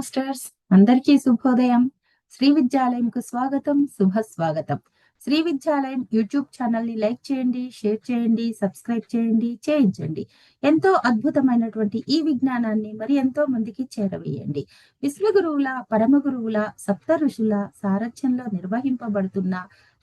Masters అందరికీ శుభోదయం. శ్రీ విద్యాలయంకు స్వాగతం శుభ స్వాగతం. శ్రీ విద్యాలయం యూట్యూబ్ ఛానల్ని లైక్ చేయండి షేర్ చేయండి సబ్స్క్రైబ్ చేయండి చేయించండి. ఎంతో అద్భుతమైనటువంటి ఈ విజ్ఞానాన్ని మరి ఎంతో మందికి చేరవేయండి. విశ్వగురువుల పరమ గురువుల సప్త ఋషుల సారథ్యంలో నిర్వహింపబడుతున్న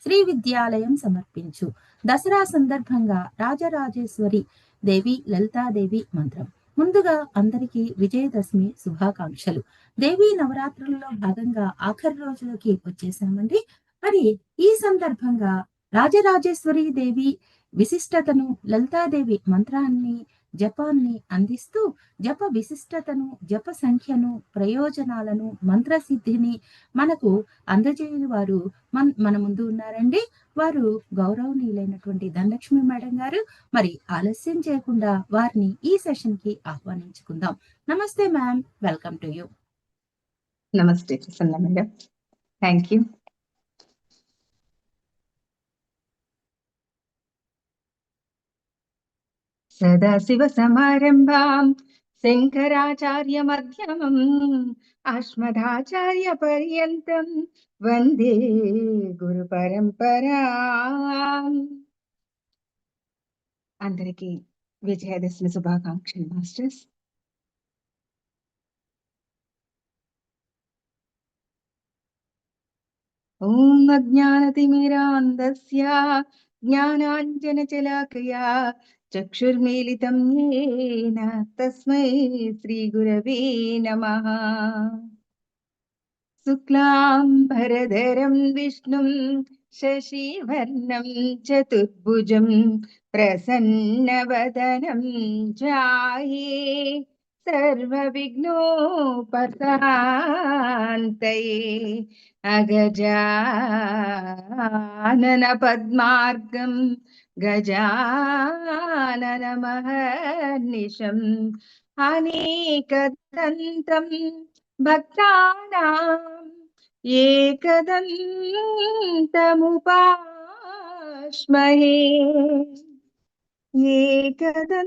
శ్రీ విద్యాలయం సమర్పించు. దసరా సందర్భంగా రాజరాజేశ్వరి దేవి లలితాదేవి మంత్రం. ముందుగా అందరికీ విజయదశమి శుభాకాంక్షలు. దేవీ నవరాత్రులలో భాగంగా ఆఖరి రోజులకి వచ్చేసామండి. మరి ఈ సందర్భంగా రాజరాజేశ్వరి దేవి విశిష్టతను లలితాదేవి మంత్రాన్ని జపాన్ని అందిస్తూ జప విశిష్టతను జప సంఖ్యను ప్రయోజనాలను మంత్రసిద్ధిని మనకు అందజేయని వారు మన మన ముందు ఉన్నారండి. వారు గౌరవనీయులైనటువంటి ధనలక్ష్మి మేడం గారు. మరి ఆలస్యం చేయకుండా వారిని ఈ సెషన్కి ఆహ్వానించుకుందాం. నమస్తే మ్యామ్. Welcome to you. నమస్తే ప్రసన్న మేడం థ్యాంక్ యూ సదాశివ సమారంభాం శంకరాచార్య మధ్యమం అస్మదాచార్య పర్యంతం. వందే గురు పరంపరా. అందరికీ విజయదశమి శుభాకాంక్షలు మాస్టర్స్. ॐ अज्ञानतिमिरान्धस्य ज्ञानाञ्जनशलाकया चक्षुर्मीलितं येन तस्मै श्रीगुरवे नमः शुक्लाम्बरधरं विष्णुं शशिवर्णं चतुर्भुजं प्रसन्नवदनं ध्याये सर्वविघ्नोपशान्तये अगजानन पद्मार्गं गजाननमहर्निशम् अनेकदन्तं भक्तानाम् एकदन्तमुपाश्महे एकदन्तमुपाश्महे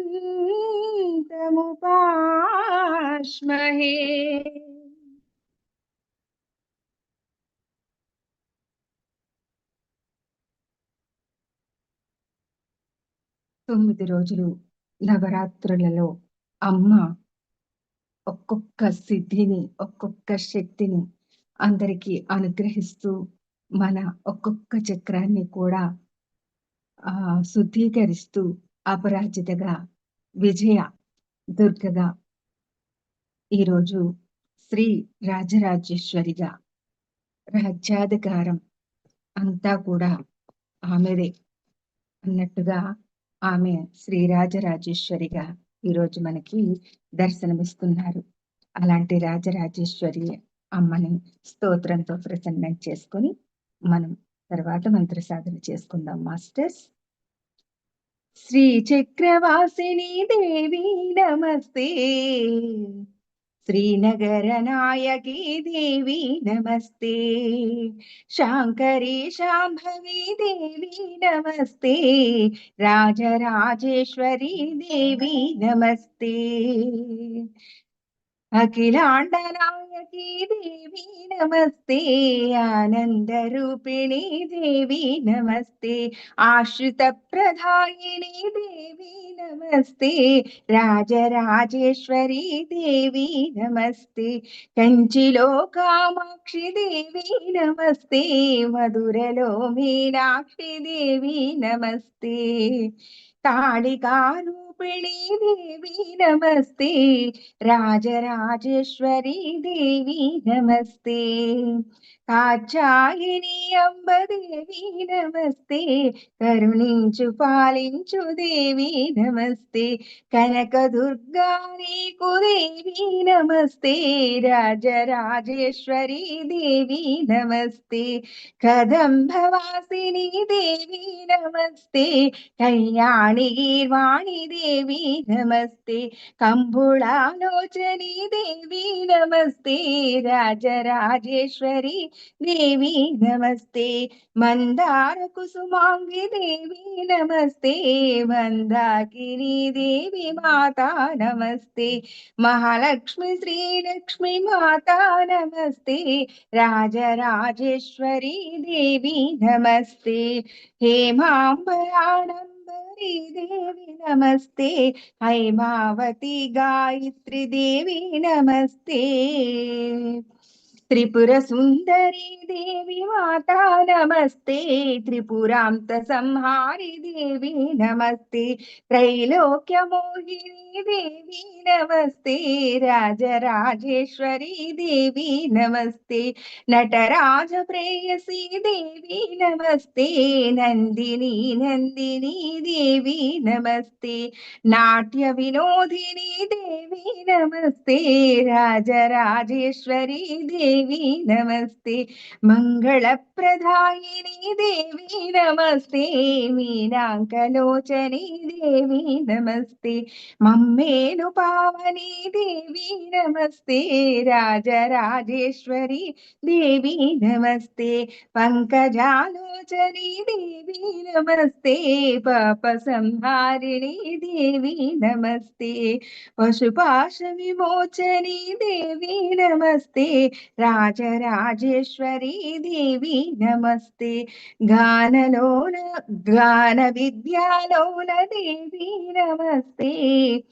తొమ్మిది రోజులు నవరాత్రులలో అమ్మ ఒక్కొక్క సిద్ధిని ఒక్కొక్క శక్తిని అందరికీ అనుగ్రహిస్తూ మన ఒక్కొక్క చక్రాన్ని కూడా ఆ శుద్ధీకరిస్తూ అపరాజితగా విజయ దుర్గగా ఈరోజు శ్రీ రాజరాజేశ్వరిగా రాజ్యాధికారం అంతా కూడా ఆమెదే అన్నట్టుగా ఆమె శ్రీ రాజరాజేశ్వరిగా ఈరోజు మనకి దర్శనమిస్తున్నారు. అలాంటి రాజరాజేశ్వరి అమ్మని స్తోత్రంతో ప్రసన్నం చేసుకొని మనం తర్వాత మంత్ర సాధన చేసుకుందాం మాస్టర్స్. श्री चक्रवासिनी देवी नमस्ते। श्रीनगरनायकी देवी नमस्ते। शांकरी शांभवी देवी नमस्ते। राजराजेश्वरी देवी नमस्ते। దేవి నమస్తే అఖిలాండనాయకి దేవి నమస్తే ఆనందరూపిణి దేవి నమస్తే ఆశ్రిత ప్రధాయిని దేవి నమస్తే రాజరాజేశ్వరి దేవి నమస్తే కంచిలో కామాక్షి దేవి నమస్తే మధురలో మీనాక్షి దేవి నమస్తే కాళికారు రూపిణి దేవి నమస్తే రాజరాజేశ్వరి దేవి నమస్తే కాచాయిని అంబదేవి నమస్తే కరుణించు పాలించు దేవి నమస్తే కనక దుర్గా నీకు దేవి నమస్తే రాజరాజేశ్వరి దేవి నమస్తే కదంభవాసిని దేవి నమస్తే కళ్యాణి గీర్వాణి దేవి देवी, नमस्ते। कंबुलालोचनी देवी, नमस्ते। राजराजेश्वरी देवी, नमस्ते। मंदार कुसुमांगी देवी, नमस्ते। मंदाकिनी देवी माता, नमस्ते। महालक्ष्मी श्री लक्ष्मी माता, नमस्ते। राजराजेश्वरी देवी, नमस्ते। हे माँ नमस्ते ദേവി നമസ്തേ. ഹൈമാവതി ഗായത്രി ദേവി നമസ്തേ. त्रिपुरसुन्दरी देवी माता, नमस्ते। त्रिपुरा संहारी देवी, नमस्ते। त्रैलोक्यमोहिनी देवी, नमस्ते। राजराजेश्वरी देवी, नमस्ते। नटराज प्रेयसी देवी, नमस्ते। नंदिनी नंदिनी देवी, नमस्ते। नाट्य विनोदिनी देवी, नमस्ते। राजराजेश्वरी देवी देवी, नमस्ते। मङ्गलप्रधायिनी देवी, नमस्ते। मीनाकलोचनी देवी, नमस्ते। मम्मेनुपावनी देवी, नमस्ते। राजराजेश्वरी देवी, नमस्ते। पंकजालोचनी देवी, नमस्ते। पापसंहारिणी देवी, नमस्ते। पशुपाश विमोचनी देवी, नमस्ते। राज राजेश्वरी देवी, नमस्ते। गानलोल गानविद्यालोलदेवी नमस्ते।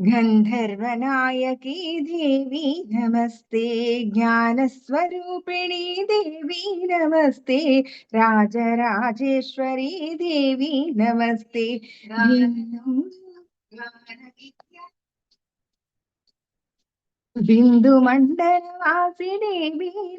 गन्धर्वनायकी देवी, नमस्ते। ज्ञानस्वरूपिणी देवी, नमस्ते। राजराजेश्वरी देवी, नमस्ते। गानलोल गानविद्या बिन्दुमण्डलवासिने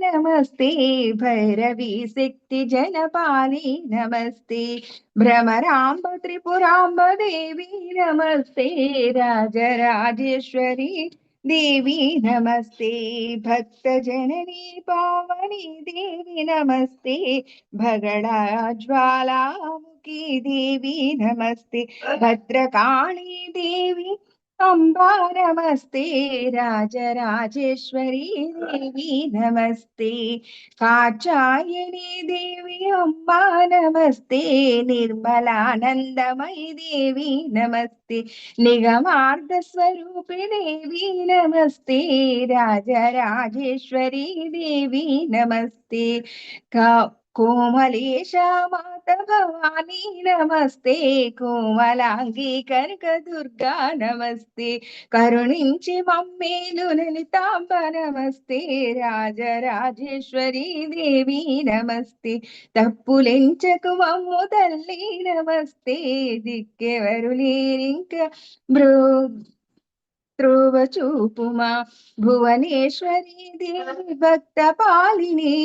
नमस्ते, भैरवी शक्तिजनपाली नमस्ते, भ्रमरांब त्रिपुरांब देवी नमस्ते, राजराजेश्वरी देवी नमस्ते भक्तजननी पावनी देवी नमस्ते भगडाज्वालामुखी देवी नमस्ते, भद्रकाली देवी അംബാനമസ്തേ രാജരാജേശ്വരി ദേവി നമസ്തേ കാച്ചായനി ദേവി അംബാ നമസ്തേ നിർമ്മലാനന്ദമയി ദേവി നമസ്തേ നിഗമാർദ്ധസ്വരൂപി ദേവി നമസ്തേ രാജരാജേശ്വരി ദേവി നമസ്തേ കോമലേശ భవానీ నమస్తే కోమలాంగి కనక దుర్గా నమస్తే. కరుణించి మమ్మేలు లలితాంబ నమస్తే. రాజరాజేశ్వరి దేవి నమస్తే. తప్పులెంచకు మమ్ము తల్లి నమస్తే. దిక్కెవరు లేరింక బ్రో త్రోవ చూపుమా భువనేశ్వరి దేవి భక్త పాలిని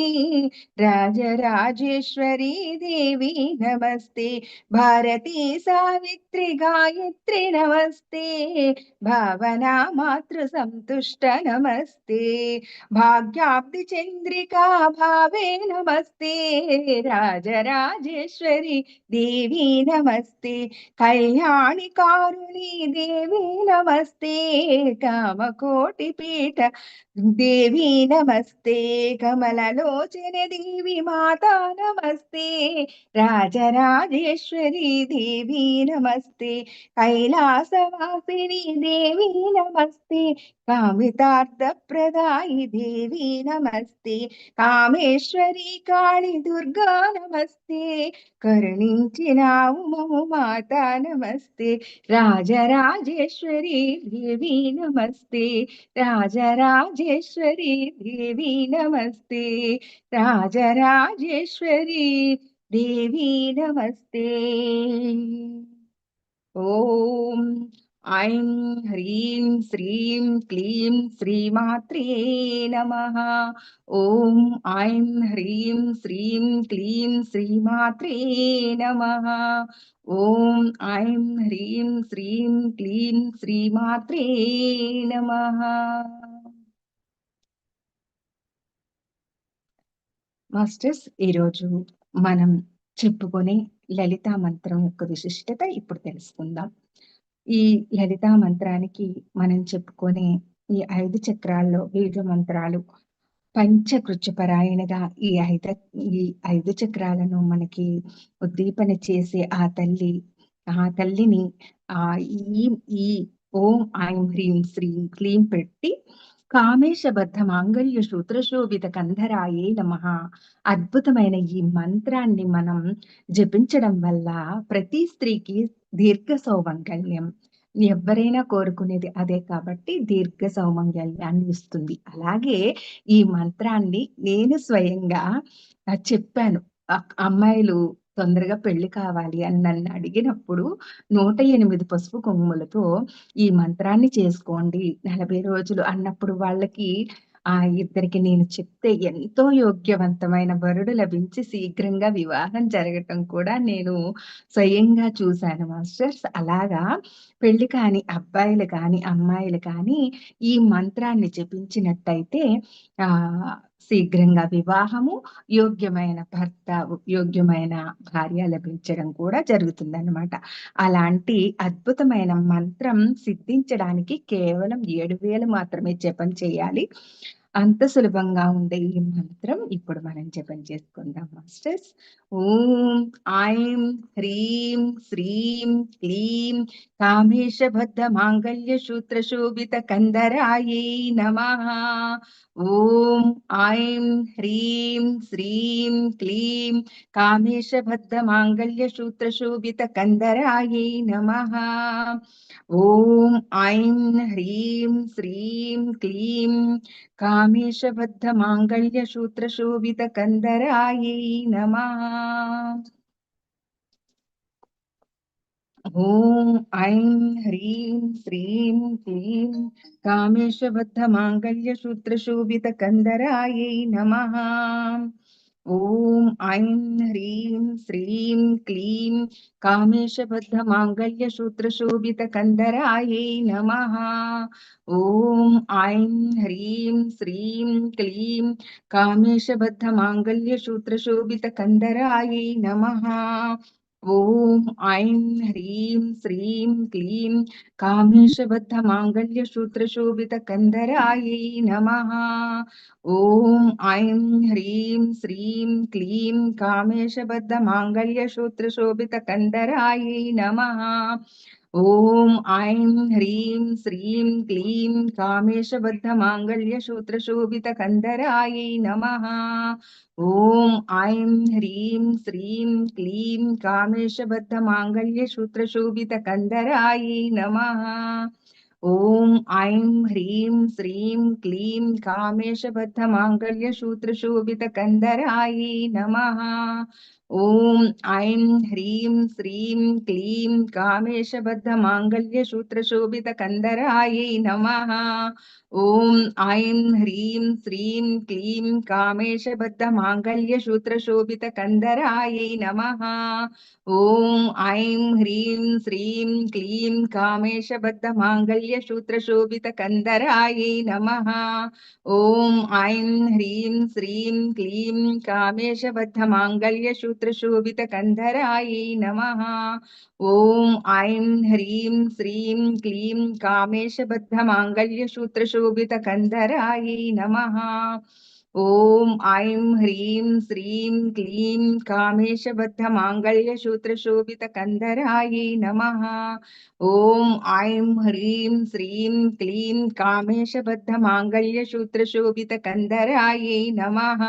రాజరాజేశ్వరి దేవి నమస్తే భారతీ సావిత్రి గాయత్రి నమస్తే భావనా మాతృ సంతుష్ట నమస్తే భాగ్యాబ్ది చంద్రికా భావే నమస్తే రాజరాజేశ్వరి దేవి నమస్తే కళ్యాణి కారుణి దేవి నమస్తే कामकोटिपीठ देवी, नमस्ते। कमललोचने देवी, माता, नमस्ते। राजराजेश्वरी देवी, नमस्ते। कैलासवासिनी देवी, नमस्ते। कामितार्थप्रदायि देवी, नमस्ते। कामेश्वरी काली दुर्गा, नमस्ते। करुणिञ्चिना उमो माता, नमस्ते। राजराजेश्वरी देवी नमस्ते। राजराजेश्वरी देवी नमस्ते। राजराजेश्वरी देवी नमस्ते। ओम। ఐం హ్రీం శ్రీం క్లీం శ్రీమాత్రే నమః. ఓం ఐం హ్రీం శ్రీం క్లీం శ్రీమాత్రే నమః. ఓం ఐం హ్రీం శ్రీం క్లీం శ్రీమాత్రే నమః. మాస్టర్స్ ఈరోజు మనం చెప్పుకునే లలితా మంత్రం యొక్క విశిష్టత ఇప్పుడు తెలుసుకుందాం. ఈ లలితా మంత్రానికి మనం చెప్పుకునే ఈ ఐదు చక్రాల్లో బీజ మంత్రాలు పంచకృత్యపరాయణగా ఈ ఐద ఈ ఐదు చక్రాలను మనకి ఉద్దీపన చేసే ఆ తల్లి, ఆ తల్లిని ఆ ఈ ఈ ఓం ఐం హ్రీం శ్రీం క్లీం పెట్టి కామేశబద్ధ మాంగళ్య శూత్రశోభిత కంధరాయే నమ అద్భుతమైన ఈ మంత్రాన్ని మనం జపించడం వల్ల ప్రతి స్త్రీకి దీర్ఘ సౌమంగళ్యం ఎవరైనా కోరుకునేది అదే కాబట్టి దీర్ఘ సౌమంగళ్యాన్ని ఇస్తుంది. అలాగే ఈ మంత్రాన్ని నేను స్వయంగా చెప్పాను. అమ్మాయిలు తొందరగా పెళ్ళి కావాలి అని నన్ను అడిగినప్పుడు 108 పసుపు కొమ్ములతో ఈ మంత్రాన్ని చేసుకోండి 40 రోజులు అన్నప్పుడు వాళ్ళకి ఆ ఇద్దరికి నేను చెప్తే ఎంతో యోగ్యవంతమైన వరుడు లభించి శీఘ్రంగా వివాహం జరగటం కూడా నేను స్వయంగా చూశాను మాస్టర్స్. అలాగా పెళ్ళి కాని అబ్బాయిలు కానీ, అమ్మాయిలు కానీ ఈ మంత్రాన్ని జపించినట్టయితే ఆ శీఘ్రంగా వివాహము, యోగ్యమైన భర్త, యోగ్యమైన భార్య లభించడం కూడా జరుగుతుందన్నమాట. అలాంటి అద్భుతమైన మంత్రం సిద్ధించడానికి కేవలం ఏడు వేలు మాత్రమే జపం చేయాలి. అంత సులభంగా ఉండే ఈ మంత్రం ఇప్పుడు మనం జపం చేసుకుందాం మాస్టర్స్. ఓం ఐం హ్రీం శ్రీం క్లీం కామేశబద్ధ మాంగళ్య సూత్రశోభిత కందరాయై నమః. ఓం ఐం హ్రీం శ్రీం క్లీం కామేశబద్ధ మాంగళ్య సూత్రశోభిత కందరాయై నమః. ఓం ॐ ऐं ह्रीं श्रीं क्लीं कामेशबद्धमाङ्गल्यशूत्रशोभितकन्दरायै नमः। ॐ ऐं ह्रीं श्रीं क्लीं कामेशबद्धमाङ्गल्यशूत्रशोभितकन्दरायै नमः। ॐ ऐं ह्रीं श्रीं क्लीं कामेशबद्धमाङ्गल्यशूत्रशोभितकन्दरायै नमः। ॐ ऐं ह्रीं श्रीं क्लीं कामेशबद्धमाङ्गल्यसूत्रशोभितकन्दरायै नमः। ॐ ऐं ह्रीं श्रीं क्लीं कामेशबद्धमाङ्गल्यसूत्रशोभितकन्दरायै नमः। ॐ ऐं ह्रीं श्रीं क्लीं कामेशबद्धमाङ्गल्यशूत्रशोभितकन्धरायै नमः। ॐ ऐं ह्रीं श्रीं क्लीं कामेशबद्धमाङ्गल्यशूत्रशोभितकन्धरायै नमः। ॐ ऐं ह्रीं श्रीं क्लीं कामेशबद्धमाङ्गल्यशूत्रशोभितकन्दरायै नमः। ओम ऐं ह्रीं श्रीं क्लीं कामेशबद्धमाङ्गल्यसूत्रशोभितकन्दरायै नमः। ॐ ऐं ह्रीं श्रीं क्लीं कामेशबद्धमाङ्गल्यसूत्रशोभितकन्दरायै नमः। ॐ ऐं ह्रीं श्रीं क्लीं कामेशबद्धमाङ्गल्यसूत्रशोभितकन्दरायै नमः। ॐ ऐं ह्रीं श्रीं क्लीं कामेशबद्धमाङ्गल्यसूत्र त्रिशोभितकन्धरायै नम। ओं ऐं ह्रीं श्रीं क्लीं कामेशबद्धमाङ्गल्यसूत्रशोभितकन्धरायै नमः। ॐ ऐं ह्रीं श्रीं क्लीं कामेशबद्धमाङ्गल्यसूत्रशोभितकन्धरायै नमः। ॐ ऐं ह्रीं श्रीं क्लीं कामेशबद्धमाङ्गल्यसूत्रशोभितकन्धरायै नमः।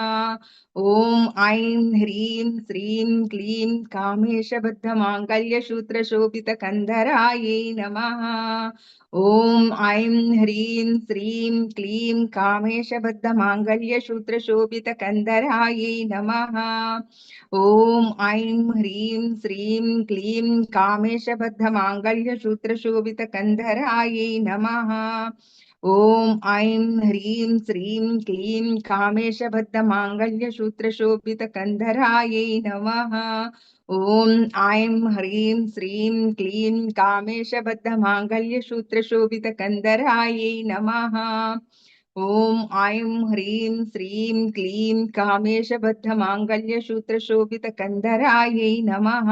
ॐ ऐं ह्रीं श्रीं क्लीं कामेशबद्धमाङ्गल्यसूत्रशोभितकन्धरायै नमः। ॐ ऐं ह्रीं श्रीं क्लीं कामेशबद्धमाङ्गल्यशू शूद्रशोभितकन्धरायै नम। ओं ऐं ह्रीं श्रीं क्लीं कामेशबद्धमाङ्गल्यशूद्रशोभितकन्धरायै नम। ॐ ऐं ह्रीं श्रीं क्लीं कामेशबद्धमाङ्गल्यशूत्रशोभितकन्धरायै नम। ॐ ऐं ह्रीं श्रीं क्लीं कामेशबद्धमाङ्गल्यशूत्रशोभितकन्धरायै नमः। ॐ ऐं ह्रीं श्रीं क्लीं कामेशबद्धमाङ्गल्यशूत्रशोभितकन्धरायै नमः।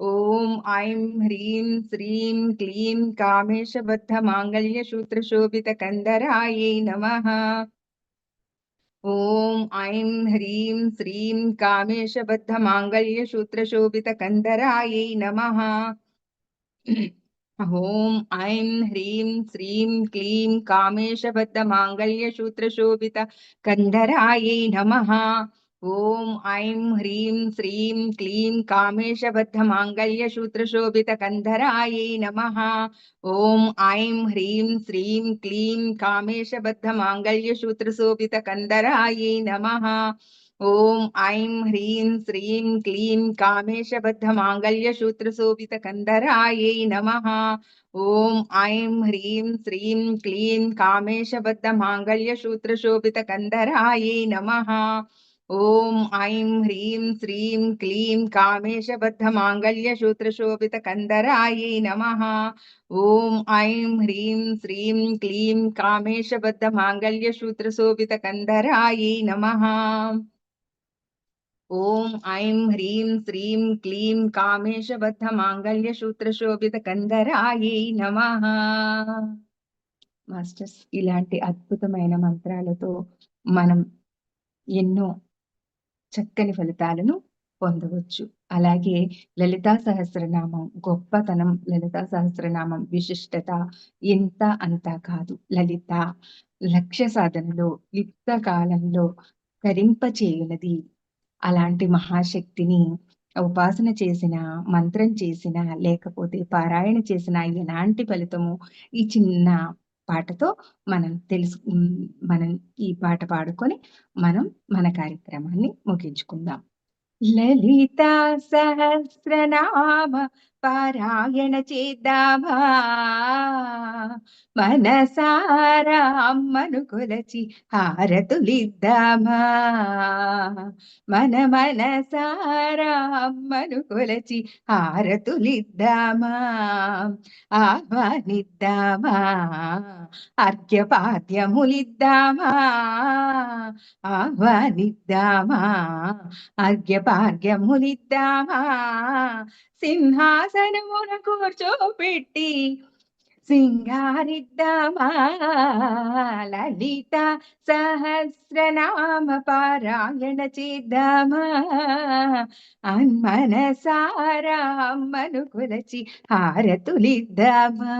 ॐ ऐं ह्रीं श्रीं क्लीं कामेशबद्धमाङ्गल्यशूत्रशोभितकन्धरायै नमः। ॐ ऐं ह्रीं श्रीं कामेशबद्धमाङ्गल्यशूत्रशोभितकन्धरायै नमः। ॐ ऐं ह्रीं श्रीं क्लीं कामेशबद्धमाङ्गल्यसूत्रशोभितकन्दरायै नमः। ॐ ऐं ह्रीं श्रीं क्लीं कामेशबद्धमाङ्गल्यसूत्रशोभितकन्धरायै नमः। ॐ ऐं ह्रीं श्रीं क्लीं कामेशबद्धमाङ्गल्यसूत्रशोभितकन्दरायै नमः। ॐ ऐं ह्रीं श्रीं क्लीं कामेशबद्धमाङ्गल्यसूत्रशोभितकन्दरायै नमः। ॐ ऐं ह्रीं श्रीं क्लीं कामेशबद्धमाङ्गल्यसूत्रशोभितकन्दरायै नमः। ॐ ऐं ह्रीं श्रीं क्लीं कामेशबद्धमाङ्गल्यसूत्रशोभितकन्दरायै नमः। ॐ ऐं ह्रीं श्रीं क्लीं कामेशबद्धमाङ्गल्यसूत्रशोभितकन्दरायै नमः। ఓం ఐం హ్రీం శ్రీం క్లీం కామేశబద్ధ మాంగళ్య సూత్రశోభిత కందరాయి నమ మాస్టర్స్ ఇలాంటి అద్భుతమైన మంత్రాలతో మనం ఎన్నో చక్కని ఫలితాలను పొందవచ్చు. అలాగే లలితా సహస్రనామం గొప్పతనం లలితా సహస్రనామం విశిష్టత ఎంత అంతా కాదు. లలిత లక్ష్య సాధనలో యుక్త కాలంలో కరింపచేయనది అలాంటి మహాశక్తిని ఉపాసన చేసిన మంత్రం చేసిన లేకపోతే పారాయణ చేసిన ఎలాంటి ఫలితము ఈ చిన్న పాటతో మనం తెలుసు మనం ఈ పాట పాడుకొని మనం మన కార్యక్రమాన్ని ముగించుకుందాం. లలిత సహస్రనామ పారాయణ చేద్దామా? మనసారా అమ్మను కొలచి హారతులిద్దామా? మన మనసారా అమ్మను కొలచి హారతులిద్దామా? ఆహ్వానిద్దామా? అర్ఘ్యపాద్యములిద్దామా? ఆహ్వానిద్దామా? అర్ఘ్యపాద్యములిద్దామా? సింహాసనమున కూర్చోపెట్టి సింగారిద్దామాలిత సహస్రనామ పారాయణ చేద్దామా? అన్మనసారా అమ్మను కొలచి హారతులిద్దామా?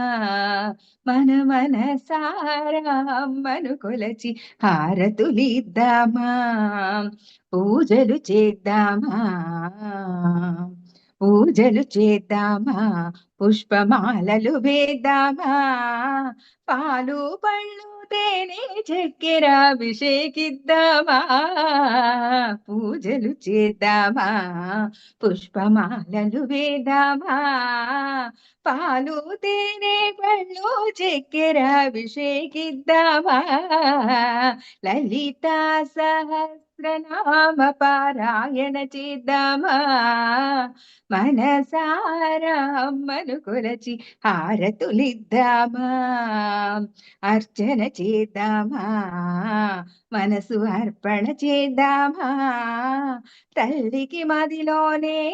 మన మనసారా అమ్మను కొలచి హారతులిద్దామా? పూజలు చేద్దామా? పూజలు చేద్దామా? పుష్పమాలలు వేద్దామా? పాలు పళ్ళు తేనె చక్కెర అభిషేకిద్దామా? పూజలు చేద్దామా? పుష్పమాలలు వేద్దామా? పాలు తేనె పళ్ళు చక్కెర అభిషేకిద్దామా? లలిత సహస్రనామ పారాయణ చేద్దామా? మనసారా కొలచి హారతులిద్దామా? అర్చన చేద్దామా? మనసు అర్పణ చేద్దామా? తల్లికి మదిలోనే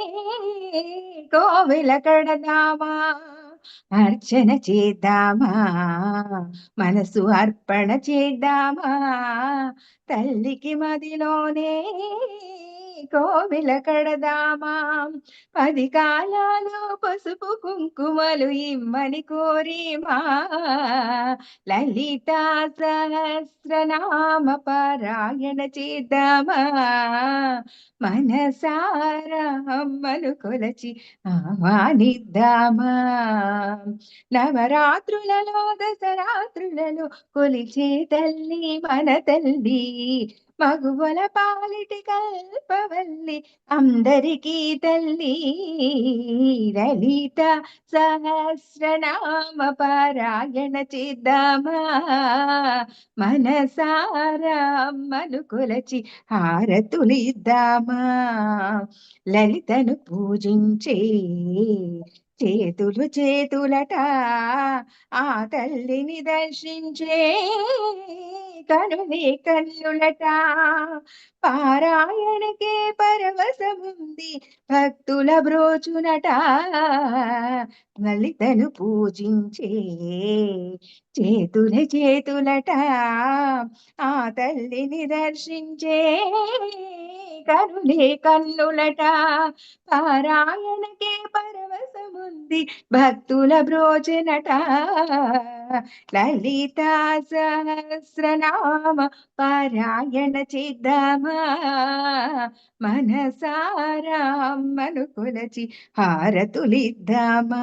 కోవిల కడదామా? అర్చన చేద్దామా? మనసు అర్పణ చేద్దామా? తల్లికి మదిలోనే కోవిల కడదామా. పది కాలాలు పసుపు కుంకుమలు ఇమ్మని కోరిమా. లలిత సహస్రనామ పారాయణ చేద్దామా. మనసారా అమ్మను కొలచి ఆహ్వానిద్దామా. నవరాత్రులలో దసరాత్రులలో కొలిచే తల్లి మన తల్లి. మగువల పాలిటి కల్పవల్లి అందరికీ తల్లి లలిత సహస్రనామ పారాయణ చేద్దామా? మనసారా కొలచి హారతులిద్దామా? లలితను పూజించే చేతులు చేతులట ఆ తల్లిని దర్శించే కనులే కన్నులట. పారాయణకే పరవశముంది భక్తుల బ్రోచునట. లలితను పూజించే చేతుల చేతులట. ఆ తల్లిని దర్శించే కనులే కన్నులట. పారాయణకే పరవశముంది భక్తుల బ్రోచనట. లలిత సహస్రనామ పారాయణ చేద్దామా? మనసారా అమ్మను కొలచి హారతులిద్దామా?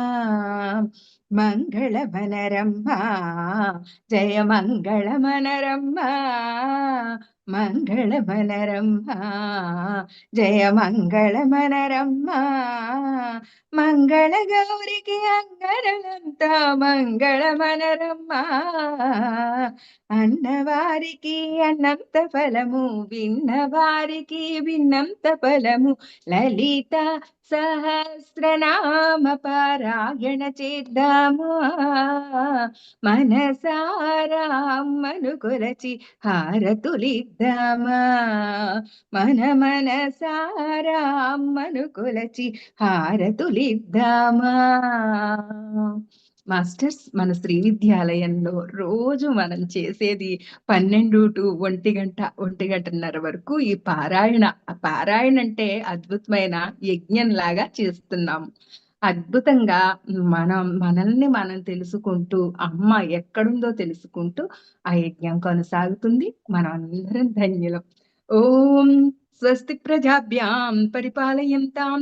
మంగళ మనరమ్మ జయ మంగళ మనరమ్మ మంగళ మనరమ్మ జయ మంగళ మనరమ్మ మంగళ గౌరికి అంగళంతా మంగళ మనరమ్మ అన్నవారికి అన్నంత ఫలము విన్నవారికి విన్నంత ఫలము లలిత సహస్రనామ పారాయణ చేద్దాము? మనసారా అమ్మను కొలచి హారతులిద్దామా? మన మనసారా కొలచి హారతులిద్దామా? మాస్టర్స్ మన శ్రీ విద్యాలయంలో రోజు మనం చేసేది పన్నెండు టు ఒంటి గంట ఒంటి గంటన్నర వరకు ఈ పారాయణ. ఆ పారాయణ అంటే అద్భుతమైన యజ్ఞం లాగా చేస్తున్నాము అద్భుతంగా మనం మనల్ని మనం తెలుసుకుంటూ అమ్మ ఎక్కడుందో తెలుసుకుంటూ ఆ యజ్ఞం కొనసాగుతుంది. మనం అందరం ధన్యులం. ఓం స్వస్తి ప్రజాభ్యాం పరిపాలయంతాం.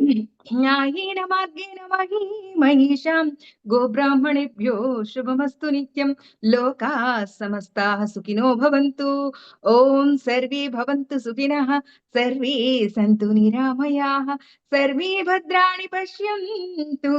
न्यायेन मार्गेण मही महिषां गोब्राह्मणेभ्यो शुभमस्तु नित्यं। लोका समस्ताः सुखिनो भवन्तु। ॐ सर्वे भवन्तु सुखिनः। सर्वे सन्तु निरामयाः। सर्वे भद्राणि पश्यन्तु।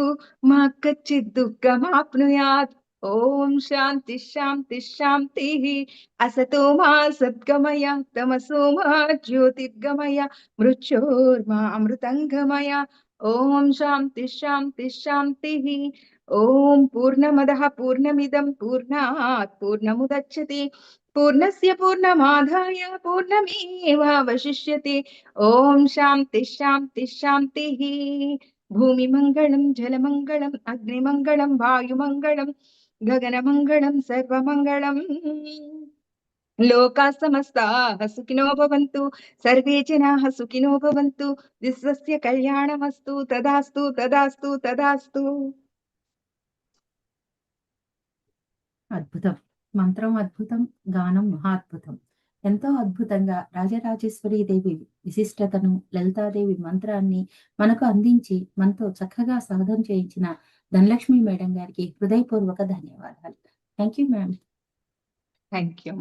मा कच्चित् दुःखमाप्नुयात्। ओम शांति शांति शांति असतो मा सद्गमय, तमसो मा ज्योतिर्गमय मृत्योर्मा अमृतंगमय ओम शांति शांति शांति ओम पूर्णमदः पूर्णमिदं, पूर्णात् पूर्णमुदच्छते। पूर्णस्य पूर्णमाधाय पूर्णमेवावशिष्य ओम शांति शांति पूर्णमेवावशिष्यते। भूमि मंगलम जल मंगलम अग्नि मंगलम वायु मंगलम గగనమంగళం సర్వమంగళం లోకా సమస్తాః సుఖినో భవంతు సర్వే జనా సుఖినో భవంతు విశ్వస్య కళ్యాణమస్తు తదాస్తు తదాస్తు తదాస్తు అద్భుతం. మంత్రం అద్భుతం గానం మహాద్భుతం ఎంతో అద్భుతంగా రాజరాజేశ్వరి దేవి విశిష్టతను లలితాదేవి మంత్రాన్ని మనకు అందించి మనతో చక్కగా సాధన చేయించిన ధనలక్ష్మి మేడం గారికి హృదయపూర్వక ధన్యవాదాలు thank you ma'am thank you